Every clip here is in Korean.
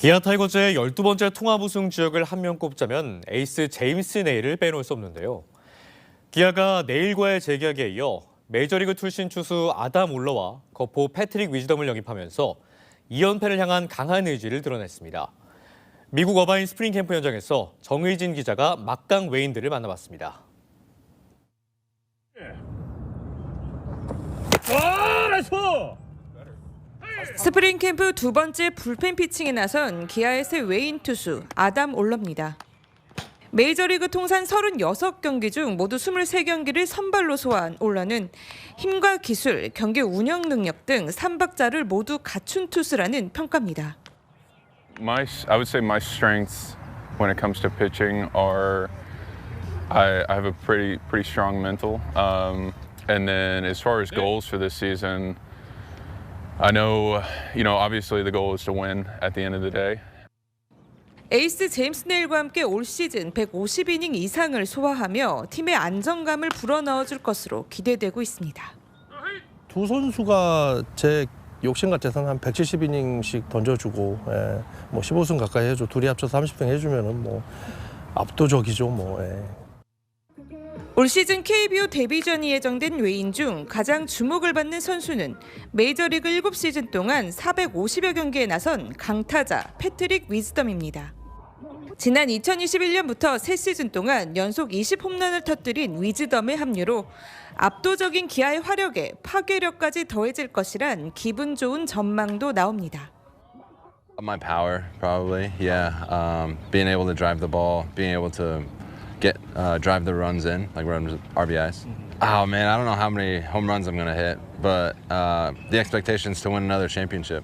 기아 타이거즈의 12번째 통합 우승 지역을 한 명 꼽자면 에이스 제임스 네일을 빼놓을 수 없는데요. 기아가 네일과의 재계약에 이어 메이저리그 출신 투수 아담 울러와 거포 패트릭 위즈덤을 영입하면서 2연패를 향한 강한 의지를 드러냈습니다. 미국 어바인 스프링 캠프 현장에서 정의진 기자가 막강 외인들을 만나봤습니다. 와, 나이스! 스프링 캠프 두 번째 불펜 피칭에 나선 기아의 새 외인 투수 아담 올러입니다. 메이저리그 통산 36경기 중 모두 23경기를 선발로 소화한 올러는 힘과 기술, 경기 운영 능력 등 3박자를 모두 갖춘 투수라는 평가입니다. My, I would say my strengths when it comes to pitching are I, I have a pretty pretty strong mental, um, and then as far as goals for this season, 에이스 제임스 네일과 함께 올 시즌 150이닝 이상을 소화하며 팀의 안정감을 불어넣어줄 것으로 기대되고 있습니다. 두 선수가 제 욕심 같아서는 한 170이닝씩 던져주고 예, 뭐 15승 가까이 해줘 둘이 합쳐서 30승 해주면은 뭐 압도적이죠 뭐. 예. 올 시즌 KBO 데뷔전이 예정된 외인 중 가장 주목을 받는 선수는 메이저리그 7시즌 동안 450여 경기에 나선 강타자 패트릭 위즈덤입니다. 지난 2021년부터 3시즌 동안 연속 20홈런을 터뜨린 위즈덤의 합류로 압도적인 기아의 화력에 파괴력까지 더해질 것이란 기분 좋은 전망도 나옵니다. My power, probably. Yeah, um, being able to drive the ball, being able to get uh, drive the runs in, like runs RBIs. Oh man, I don't know how many home runs I'm gonna hit, but uh, the expectation is to win another championship.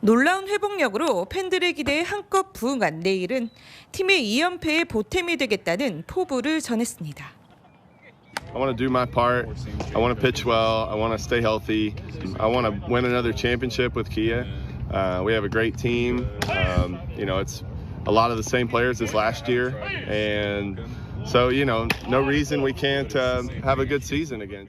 놀라운 회복력으로 팬들의 기대에 한껏 부응한 내일은 팀의 2연패에 보탬이 되겠다는 포부를 전했습니다. I want to do my part. I want to pitch well. I want to stay healthy. I want to win another championship with Kia. Uh, we have a great team. Um, you know, it's a lot of the same players as last year, and so you know, no reason we can't uh, have a good season again.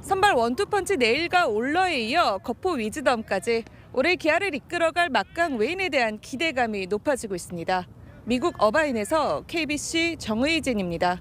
선발 원투펀치 내일과 올러에 이어 거포 위즈덤까지 올해 기아를 이끌어갈 막강 외인에 대한 기대감이 높아지고 있습니다. 미국 어바인에서 KBC 정의진입니다.